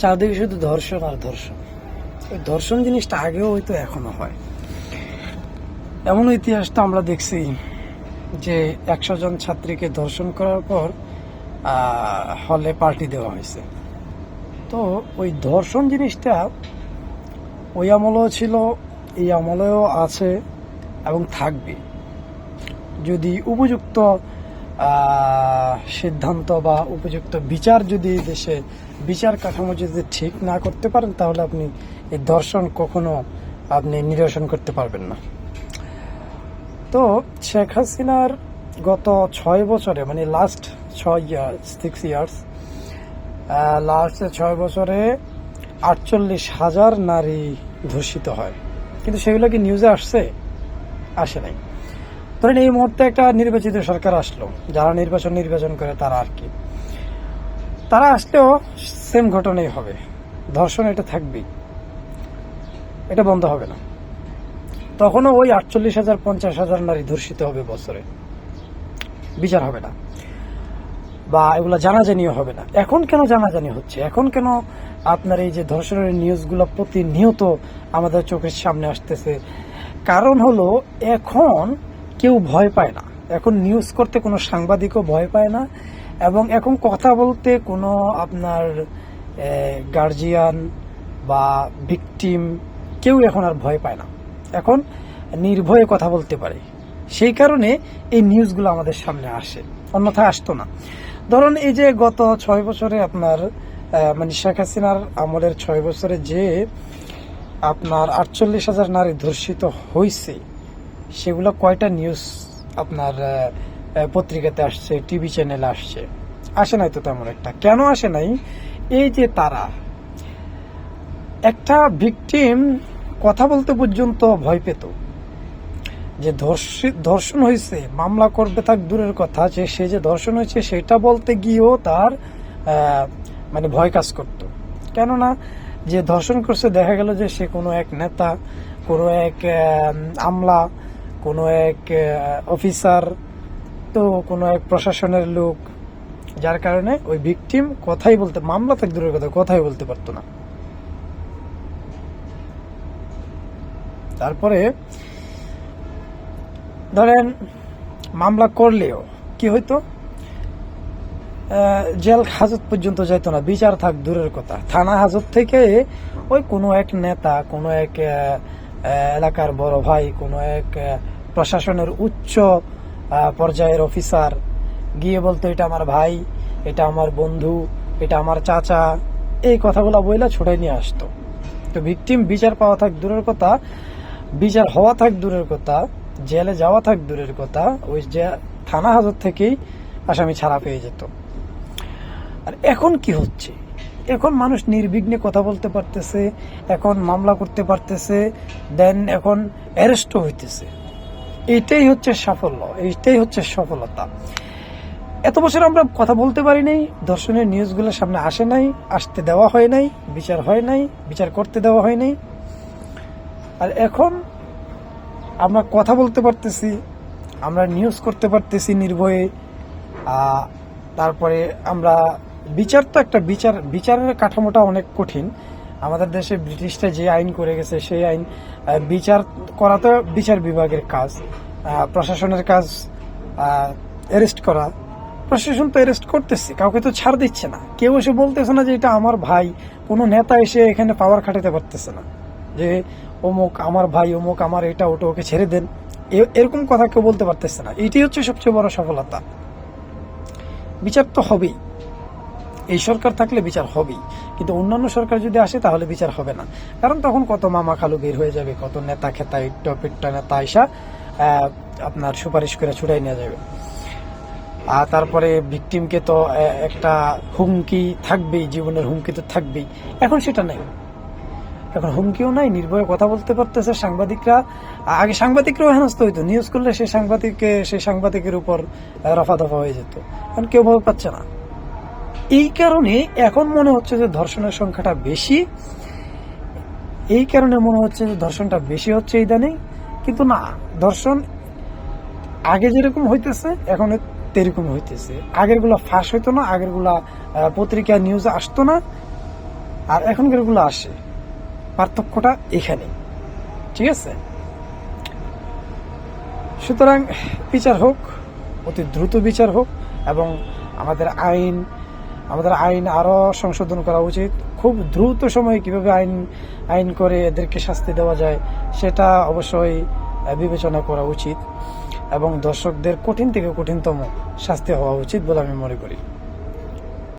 চারদিকে শুধু ধর্ষণ আর ধর্ষণ ওই ধর্ষণ জিনিসটা আগেও হয়তো এখনও হয়। এমন ইতিহাস তো আমরা দেখছি যে একশো জন ছাত্রীকে ধর্ষণ করার পর হলে পার্টি দেওয়া হয়েছে। তো ওই ধর্ষণ জিনিসটা ওই আমলেও ছিল, এই আমলেও আছে এবং থাকবে। যদি উপযুক্ত সিদ্ধান্ত বা উপযুক্ত বিচার যদি দেশে বিচার কাঠামো যদি ঠিক না করতে পারেন, তাহলে আপনি এই দর্শন কখনো আপনি নিরসন করতে পারবেন না। তো শেখ হাসিনার গত ছয় বছরে মানে লাস্ট ছয় ইয়ার্স সিক্স ইয়ার্স লাস্ট ছয় বছরে আটচল্লিশ হাজার নারী ধর্ষিত হয়। কিন্তু সেগুলো কি নিউজে আসছে? আসে নাই। ধরেন এই মুহূর্তে একটা নির্বাচিত সরকার আসলো, যারা নির্বাচন নির্বাচন করে তারা আর কি। তারা আসলেও সেম ঘটনাই হবে। ধর্ষণ এটা থাকবেই। এটা বন্ধ হবে না। তখনও ওই আটচল্লিশ হাজার, পঞ্চাশ হাজার নারী ধর্ষিত হবে বছরে। বিচার হবে না। বা এগুলো জানাজানিও হবে না। এখন কেন জানাজানি হচ্ছে? এখন কেন আপনার এই যে ধর্ষণের নিউজগুলো প্রতিনিয়ত আমাদের চোখের সামনে আসতেছে? কারণ হলো এখন কেউ ভয় পায় না। এখন নিউজ করতে কোনো সাংবাদিকও ভয় পায় না এবং এখন কথা বলতে কোনো আপনার গার্জিয়ান বা ভিকটিম কেউ এখন আর ভয় পায় না। এখন নির্ভয়ে কথা বলতে পারে। সেই কারণে এই নিউজগুলো আমাদের সামনে আসে, অন্যথায় আসতো না। ধরুন এই যে গত ছয় বছরে আপনার মানে শেখ হাসিনার আমলের ছয় বছরে যে আপনার আটচল্লিশ হাজার নারী ধর্ষিত হয়েছে সেগুলো কয়টা নিউজ আপনার পত্রিকাতে আসছে টিভি চ্যানেলে আসছে? আসে নাই তো তেমন একটা। কেন আসে নাই? এই যে তারা, একটা ভিকটিম কথা বলতে পর্যন্ত ভয় পেত। যে ধর্ষি- ধর্ষণ হয়েছে মামলা করবে থাক, দূরের কথা, যে সে যে ধর্ষণ হয়েছে, সেটা বলতে গিয়েও তার মানে ভয় কাজ করত। কেননা, যে ধর্ষণ করছে, দেখা গেল যে সে কোনো এক নেতা, কোনো এক আমলা কোনো এক অফিসার তো কোনো এক প্রশাসনের লোক, যার কারণে ওই ভিকটিম কথাই বলতে, মামলা থাক দূরের কথা, কথাই বলতে পারতো না। তারপরে ধরেন মামলা করলেও কি হইতো? জেল হাজত পর্যন্ত যাইতো না, বিচার থাক দূরের কথা। থানা হাজত থেকে ওই কোনো এক নেতা, কোনো এক এলাকার বড় ভাই, কোনো এক প্রশাসনের উচ্চ পর্যায়ের অফিসার। গিয়ে বলতো, এটা আমার ভাই, এটা আমার বন্ধু, এটা আমার চাচা। এই কথাগুলো বইলা ছুটে নিয়ে আসতো। তো ভিকটিম বিচার পাওয়া থাক দূরের কথা, বিচার হওয়া থাক দূরের কথা, জেলে যাওয়া থাক দূরের কথা, ওই যে থানা হাজত থেকেই আসামি ছাড়া পেয়ে যেত। আর এখন কি হচ্ছে? এখন মানুষ নির্বিঘ্নে কথা বলতে পারতেছে, এখন মামলা করতে পারতেছে, দেন এখন অ্যারেস্টও হইতেছে। এইটাই হচ্ছে সাফল্য, এইটাই হচ্ছে সফলতা। এত বছর আমরা কথা বলতে পারি নাই, দর্শনের নিউজগুলো সামনে আসে নাই, আসতে দেওয়া হয় নাই, বিচার হয় নাই, বিচার করতে দেওয়া হয় নাই। আর এখন আমরা কথা বলতে পারতেছি, আমরা নিউজ করতে পারতেছি নির্ভয়ে তারপরে আমরা বিচার তো একটা বিচার, বিচারের কাঠামোটা অনেক কঠিন। আমাদের দেশে ব্রিটিশরা যে আইন করে গেছে, সেই আইন বিচার করা তো বিচার বিভাগের কাজ প্রশাসনের কাজ অ্যারেস্ট করা। প্রশাসন তো অ্যারেস্ট করতেছে, কাউকে তো ছাড় দিচ্ছে না। কেউ এসে বলতেছে না যে এটা আমার ভাই, কোনো নেতা এসে এখানে পাওয়ার খাটাতে পারতেছে না। যে অমুক আমার ভাই, অমুক আমার এটা, ওটা, ওকে ছেড়ে দেন। এরকম কথা কেউ বলতে পারতেছে না। এটি হচ্ছে সবচেয়ে বড় সফলতা। বিচার তো হবেই। এই সরকার থাকলে বিচার হবেই। কিন্তু অন্যান্য সরকার যদি আসে, তাহলে বিচার হবে না। কারণ তখন কত মামা খালু বের হয়ে যাবে, কত নেতা খেতা, ইট্টা, পিট্টা নেতা আইসা আপনার সুপারিশ করে ছুটাই নিয়ে যাবে। আর তারপরে ভিকটিমকে তো একটা হুমকি থাকবেই, জীবনের হুমকি তো থাকবেই। এখন সেটা নেই। এখন হুমকিও নাই, নির্ভয়ে কথা বলতে পারতেছে সাংবাদিকরা। আগে সাংবাদিকরাও হেনস্ত হইতো নিউজ করলে সেই সাংবাদিককে সেই সাংবাদিকের উপর রফা দফা হয়ে যেত। এখন কেউ ভয় পাচ্ছে না। এই কারণে এখন মনে হচ্ছে যে ধর্ষণের সংখ্যাটা বেশি। এই কারণে মনে হচ্ছে যে ধর্ষণটা বেশি হচ্ছে ইদানিং। কিন্তু না, ধর্ষণ আগে যেরকম হইতেছে, এখন তেরকম হইতেছে। আগেরগুলা ফাঁস হইতো না আগেরগুলা পত্রিকা নিউজ আসতো না। আর এখনকারগুলো আসে। পার্থক্যটা এখানে ঠিক আছে? সুতরাং বিচার হোক, অতি দ্রুত বিচার হোক এবং আমাদের আইন আমাদের আইন আরও সংশোধন করা উচিত। খুব দ্রুত সময়ে কীভাবে আইন আইন করে এদেরকে শাস্তি দেওয়া যায়, সেটা অবশ্যই বিবেচনা করা উচিত। এবং দর্শকদের কঠিন থেকে কঠিনতম শাস্তি হওয়া উচিত বলে আমি মনে করি।